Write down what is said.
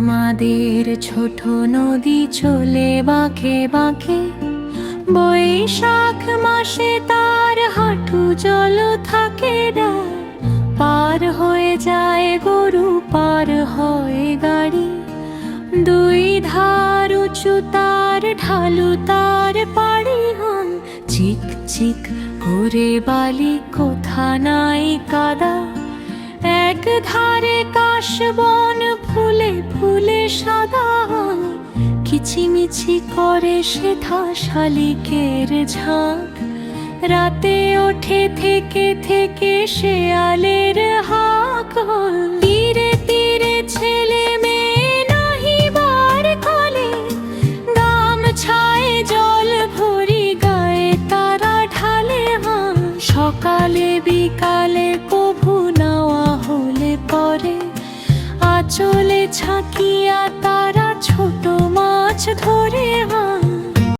আমাদের ছোট নদী চলে বাঁকে বাঁকে। বৈশাখ মাসে তার হাঁটু জল থাকে ডার পার হয়ে যায় গরু, পার হয় গাড়ি। দুই ধার উঁচু তার ঢালু, তার পাড়ি হন। চিক চিক করে বালি, কোথা নাই কাদা। এক ধারে কিচিমিচি করে সেথা শালিকের ঝাঁক। রাতে ওঠে থেকে থেকে শেয়ালের হাক। তীরে তীরে ছেলে মেয়ে নাহিবার কলে। গাম ছায় জল ভরি গায়ে তারা ঢালে হাঁ সকালে বিকালে কভু নাওয়া হলে পরে। আচলে ছাকিয়া